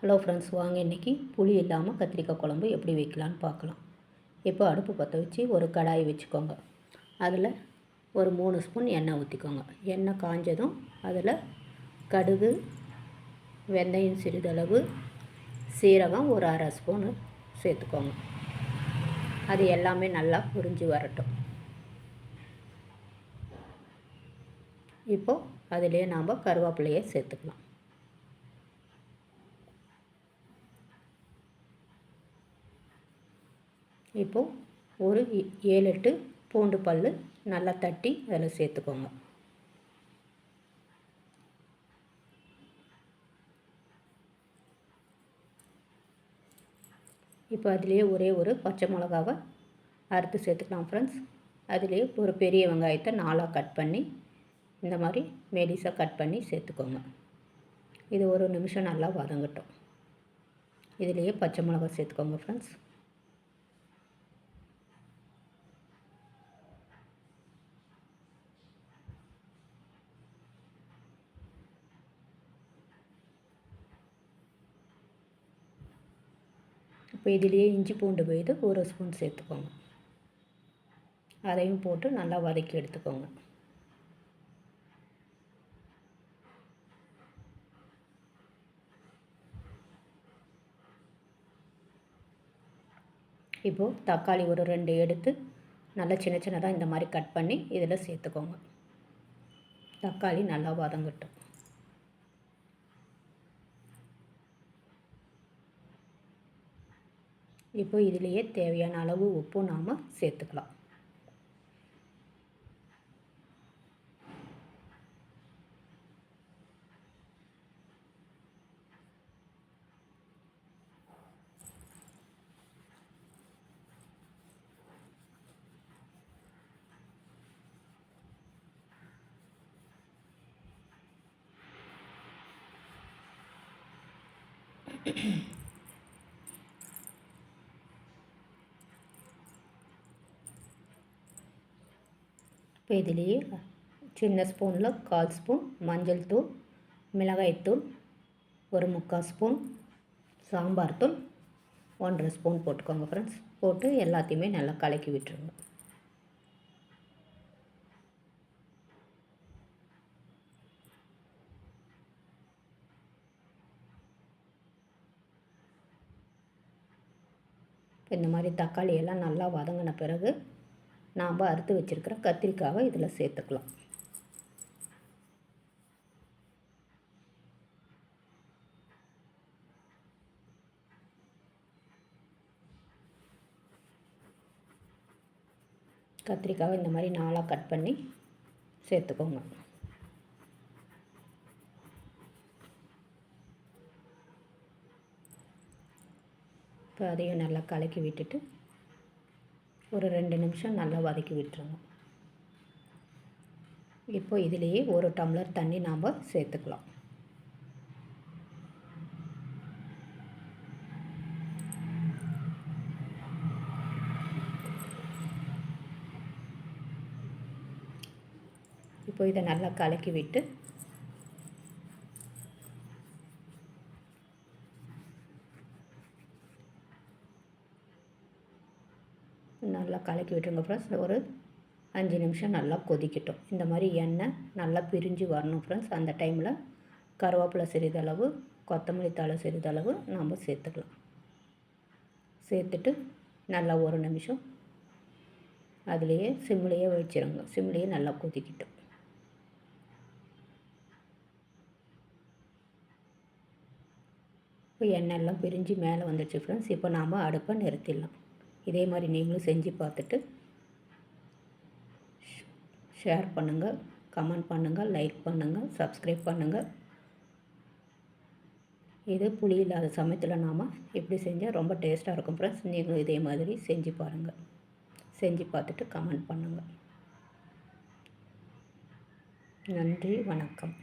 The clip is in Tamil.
ஹலோ ஃப்ரெண்ட்ஸ் வாங்க இன்றைக்கி புளி இல்லாமல் கத்திரிக்காய் குழம்பு எப்படி வைக்கலான்னு பார்க்கலாம். இப்போ அடுப்பு பற்ற வச்சு ஒரு கடாய் வச்சுக்கோங்க. அதில் ஒரு மூணு ஸ்பூன் எண்ணெய் ஊற்றிக்கோங்க எண்ணெய் காஞ்சதும் அதில் கடுகு வெந்தயம் சிறிதளவு சீரகம் ஒரு அரை ஸ்பூனு சேர்த்துக்கோங்க. அது எல்லாமே நல்லா புரிஞ்சு வரட்டும். இப்போது அதிலே நாம் கருவேப்பிலையை சேர்த்துக்கலாம். இப்போது ஒரு ஏழு எட்டு பூண்டு பல் நல்லா தட்டி அதில் சேர்த்துக்கோங்க. இப்போ அதிலேயே ஒரே ஒரு பச்சை மிளகாவை அறுத்து சேர்த்துக்கலாம் ஃப்ரெண்ட்ஸ் அதிலே ஒரு பெரிய வெங்காயத்தை நாலாக கட் பண்ணி இந்த மாதிரி மெலிசாக கட் பண்ணி சேர்த்துக்கோங்க. இது ஒரு நிமிஷம் நல்லா வதங்கட்டும். இதுலேயே பச்சை மிளகா சேர்த்துக்கோங்க ஃப்ரெண்ட்ஸ் இப்போ இதிலேயே இஞ்சி பூண்டு போய்து ஒரு ஸ்பூன் சேர்த்துக்கோங்க. அதையும் போட்டு நல்லா வதக்கி எடுத்துக்கோங்க. இப்போது தக்காளி ஒரு ரெண்டு எடுத்து நல்லா சின்ன சின்னதாக இந்த மாதிரி கட் பண்ணி இதில் சேர்த்துக்கோங்க. தக்காளி நல்லா வதங்கட்டும். இப்போ இதிலேயே தேவையான அளவு உப்பு நாம் சேர்த்துக்கலாம். இப்போ இதுலேயே சின்ன ஸ்பூனில் கால் ஸ்பூன் மஞ்சள் தூள் மிளகாய்த்தூள் ஒரு முக்கால் ஸ்பூன் சாம்பார் தூள் ஒன்றரை ஸ்பூன் போட்டுக்கோங்க ஃப்ரெண்ட்ஸ் போட்டு எல்லாத்தையுமே நல்லா கலக்கி விட்டுருங்க இந்த மாதிரி தக்காளி எல்லாம் நல்லா வதங்கின பிறகு நாம் அறுத்து வச்சுருக்கிற கத்திரிக்காவை இதில் சேர்த்துக்கலாம். கத்திரிக்காவை இந்த மாதிரி நாளாக கட் பண்ணி சேர்த்துக்கோங்க. இப்போ அதையும் நல்லா கலக்கி விட்டுட்டு ஒரு ரெண்டு நிமிஷம் நல்லா வதக்கி விட்டுருங்க. இப்போ இதிலேயே ஒரு டம்ளர் தண்ணி நாம் சேர்த்துக்கலாம். இப்போ இதை நல்லா கலக்கி விட்டு நல்லா கலக்கி விட்டுருங்க ஃப்ரெண்ட்ஸ் ஒரு அஞ்சு நிமிஷம் நல்லா கொதிக்கட்டும். இந்த மாதிரி எண்ணெய் நல்லா பிரிஞ்சு வரணும் ஃப்ரெண்ட்ஸ் அந்த டைமில் கருவேப்பிலை சிறிதளவு கொத்தமல்லி தழை சிறிதளவு நம்ம சேர்த்துக்கலாம். சேர்த்துட்டு நல்லா ஒரு நிமிஷம் அதுலேயே சிம்லேயே வச்சிருங்க. சிம்லேயே நல்லா கொதிக்கட்டும். இப்போ எண்ணெய்லாம் பிரிஞ்சு மேலே வந்துடுச்சு ஃப்ரெண்ட்ஸ் இப்போ நாம் அடுப்பை நிறுத்திடலாம். இதே மாதிரி நீங்களும் செஞ்சு பார்த்துட்டு ஷேர் பண்ணுங்கள் கமெண்ட் பண்ணுங்கள் லைக் பண்ணுங்கள் சப்ஸ்கிரைப் பண்ணுங்கள் இது புளி இல்லாத சமயத்தில் நாம் இப்படி செஞ்சால் ரொம்ப டேஸ்ட்டாக இருக்கும் ஃப்ரெண்ட்ஸ் நீங்களும் இதே மாதிரி செஞ்சு பாருங்கள் செஞ்சு பார்த்துட்டு கமெண்ட் பண்ணுங்கள் நன்றி வணக்கம்.